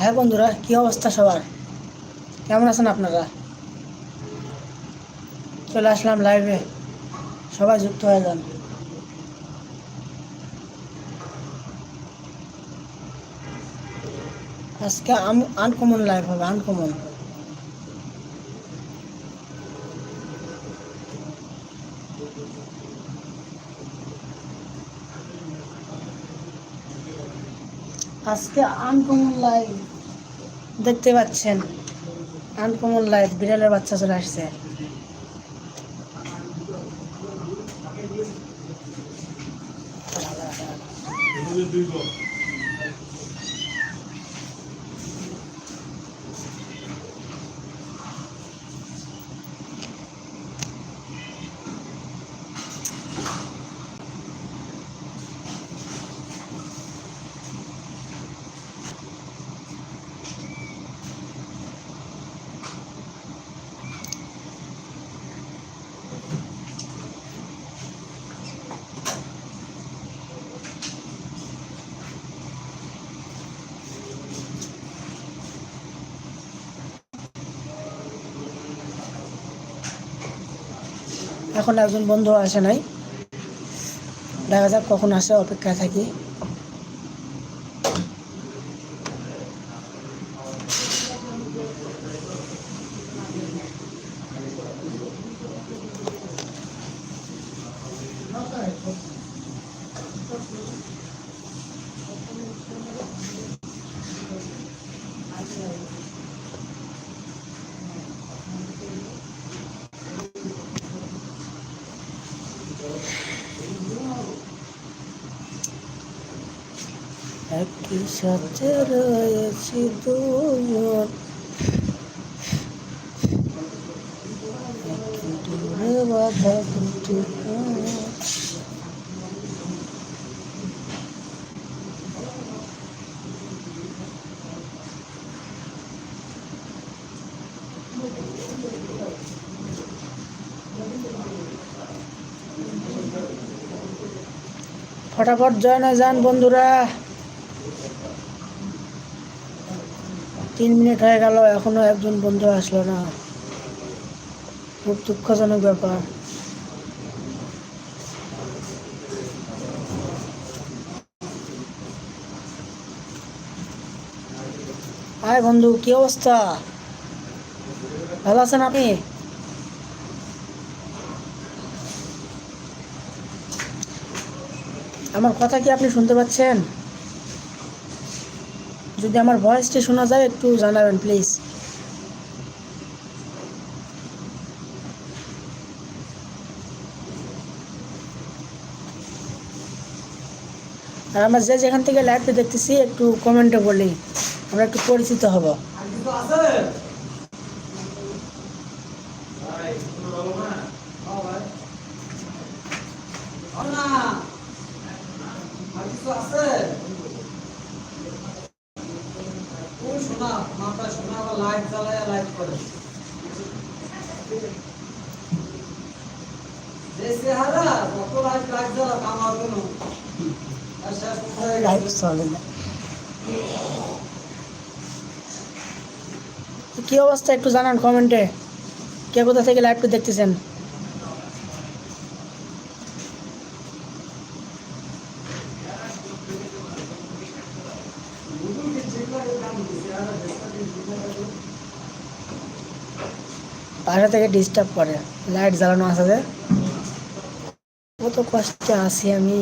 হ্যাঁ বন্ধুরা, কি অবস্থা সবার? কেমন আছেন আপনারা? চলে আসলাম লাইভে সবাই যুক্ত হয়ে যান। আজকে আনকমন লাইভ হবে আনকমন আজকে আনকমন লাইভ দেখতে পাচ্ছেন। আনকমন লাইভ বিড়ালের বাচ্চা চলে আসছে। এখন একজন বন্ধু আসে নাই। দেখা যাক কখন আসে অপেক্ষায় থাকি। একই সাথে রয়েছি দুজন। একই দূরে বাধা দুটি ফটাফট জয় না যান বন্ধুরা। তিন মিনিট হয়ে গেল, এখনও একজন বন্ধু আসলো না। খুব দুঃখজনক ব্যাপার। হাই বন্ধু, কি অবস্থা? ভালো আছেন আপনি? আমার কথা কি আপনি শুনতে পাচ্ছেন? যদি আমার ভয়েসটি শোনা যায়, একটু জানাবেন প্লিজ আর আমরা যে যেখান থেকে লাইভটা দেখতেছি, একটু কমেন্টে বলি। আমরা একটু পরিচিত হব শোনা মাথা শোনা আবার লাইট জ্বালায় লাইট করে যে চেহারা জ্বালা আর শেষ চলে না। কি অবস্থা একটু জানান কমেন্টে কে কোথা থেকে লাইভটা দেখতেছেন? বাসা থেকে ডিস্টার্ব করে। লাইট জ্বালানো যে। কত কষ্টে আছি আমি।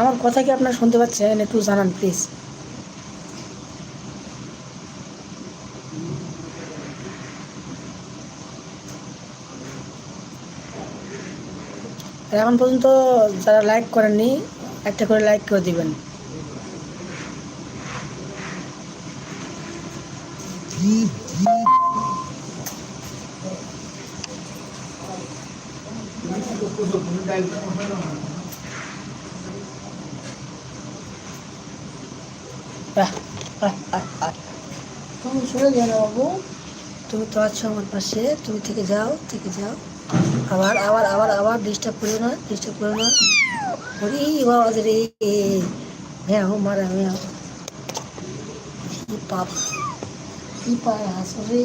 আমার কথা কি আপনারা শুনতে পাচ্ছেন? একটু জানান প্লিজ এখন পর্যন্ত যারা লাইক করেননি একটা করে লাইক করে দিবেন। তুমি সরে যাও বাবু। তুমি তো আছো আমার পাশে তুমি থেকে যাও থেকে যাও। আবার আবার আবার আবার ডিস্টার্ব করো না ডিস্টার্ব করো না ওরে বাবা রে, মেয়াও, মারা, মেয়াও। কি পাপ, কি পায় রে?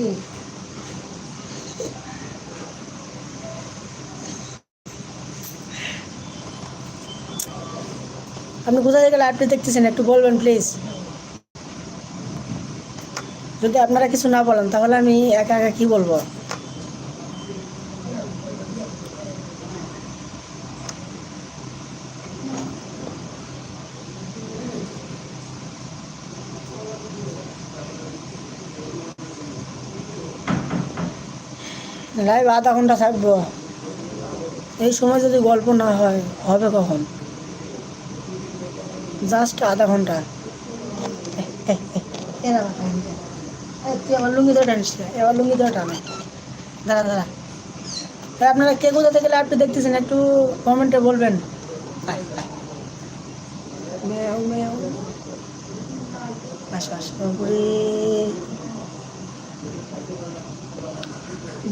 আপনি কোথা থেকে লাইভটি দেখতেছেন? একটু বলবেন প্লিজ যদি আপনারা কিছু না বলেন, তাহলে আমি একা একা কি বলব? লাইভ আধা ঘণ্টা থাকব। এই সময় যদি গল্প না হয় হবে কখন? জাস্ট আধা ঘণ্টা। তুই আমার লুঙ্গি ধরে টানিস এবার লুঙ্গি ধরে টানে। দাঁড়া দাঁড়া। তাই আপনারা কে কোথা থেকে লাইভটা দেখতেছেন? একটু কমেন্টে বলবেন। আসো, আসো,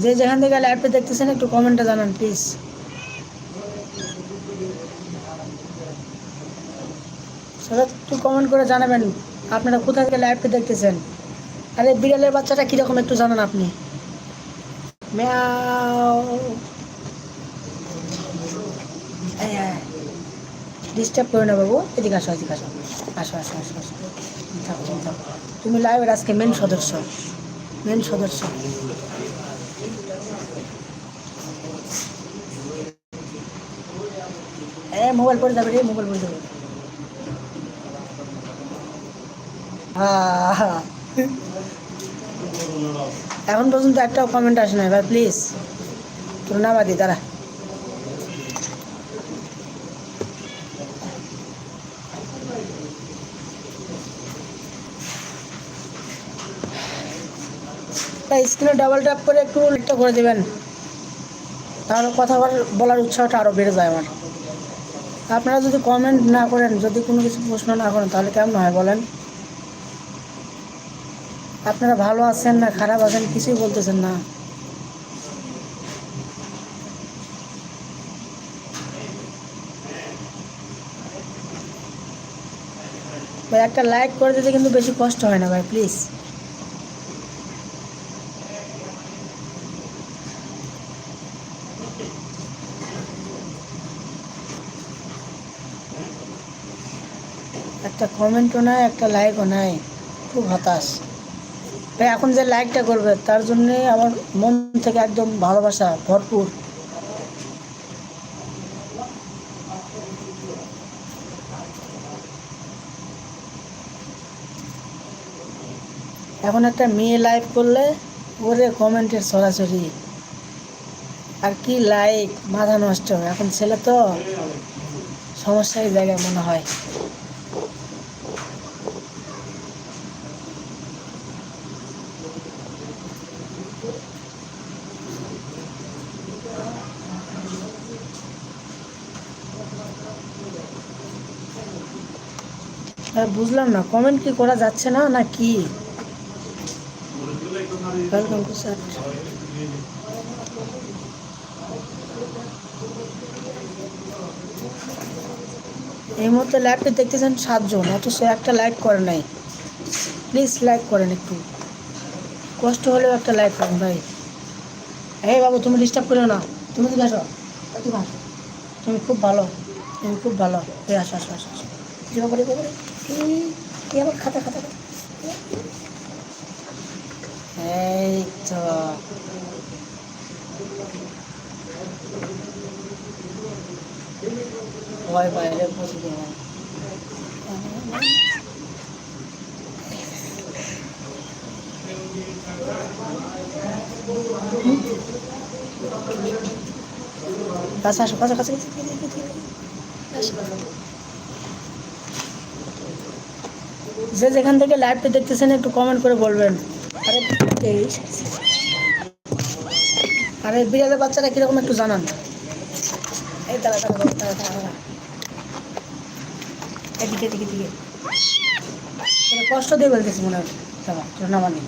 যে যেখান থেকে লাইভটা দেখতেছেন, একটু কমেন্টে জানান প্লিজ সবাই একটু কমেন্ট করে জানাবেন, আপনারা কোথা থেকে লাইভটা দেখতেছেন? আরে, বিড়ালের বাচ্চাটা কীরকম একটু জানান আপনি। ডিস্টার্ব করো না বাবু, এদিকে আসো এদিকে আসো। আসো আসো আসো আসো। থাকো, তুমি লাইভের আজকে মেন সদস্য। মেন সদস্য। মোবাইল পড়ে যাবে রে, মোবাইল পড়ে যাবে। আহা। এখন পর্যন্ত একটাও কমেন্ট আসে না এবার প্লিজ তোর নামাদি দাঁড়া। স্ক্রিনে ডাবল ট্যাপ করে একটু লিখটা করে দেবেন। তাহলে কথা বলার উৎসাহটা আরও বেড়ে যায় আমার। আপনারা যদি কমেন্ট না করেন, যদি কোনো কিছু প্রশ্ন না করেন, তাহলে কেমন হয় বলেন? আপনারা ভালো আছেন না, খারাপ আছেন, কিছুই বলতেছেন না। ভাই, একটা লাইক করে দিতে কিন্তু বেশি কষ্ট হয় না ভাই প্লিজ একটা কমেন্টও নাই, একটা লাইকও নাই। খুব হতাশ। ভাই, এখন যে লাইকটা করবে, তার জন্যে আমার মন থেকে একদম ভালোবাসা ভরপুর। এখন একটা মেয়ে লাইভ করলে, ওরে কমেন্টের সরাসরি। আর কি লাইক মাথা নষ্ট। এখন ছেলে তো সমস্যার জায়গায় মনে হয়। বুঝলাম না। কমেন্ট কি করা যাচ্ছে না না কি? স্যার এই মুহূর্তে লাইভটা দেখতেছেন সাতজন, অথচ একটা লাইক করে নাই। প্লিজ লাইক করেন একটু। কষ্ট হলেও একটা লাইক করেন ভাই। এই বাবু, তুমি ডিস্টার্ব করো না। তুমি দিকে আসো। তুমি খুব ভালো। তুমি খুব ভালো। আসো আসো আসো আসো। আবার খাতা খাতা। এই তো ভয় বাইরে বসে দেওয়া কাছে আসো কাছে কাছে কাছে, কাছে, কাছে, কাছে, আসো। যে যেখান থেকে লাইভটা দেখতেছেন একটু কমেন্ট করে বলবেন। আরে আরে, বিড়ালের বাচ্চারা কীরকম একটু জানান। এই, দাঁড়া। এদিকে এদিকে এদিকে। কষ্ট দিয়ে বলতেছি মনে হয়। দাঁড়া তোর নামা নেই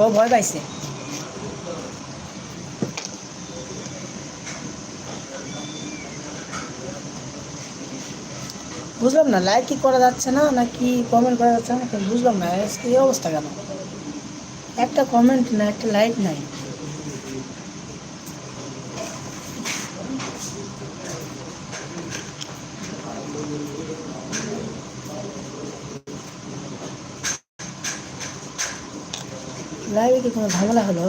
ও ভয় পাইছে। বুঝলাম না লাইক কি করা যাচ্ছে না, নাকি কমেন্ট করা যাচ্ছে না বুঝলাম না, এই অবস্থা কেন? একটা কমেন্ট না, একটা লাইক নাই। লাইভে কি কোনো ঝামেলা হলো?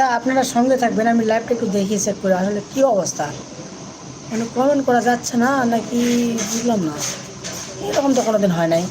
আচ্ছা আপনারা সঙ্গে থাকবেন, আমি লাইভটা একটু দেখি চেক করে আসলে কী অবস্থা। মানে কমেন্ট করা যাচ্ছে না, নাকি বুঝলাম না। এরকম তো কোনোদিন হয় নাই।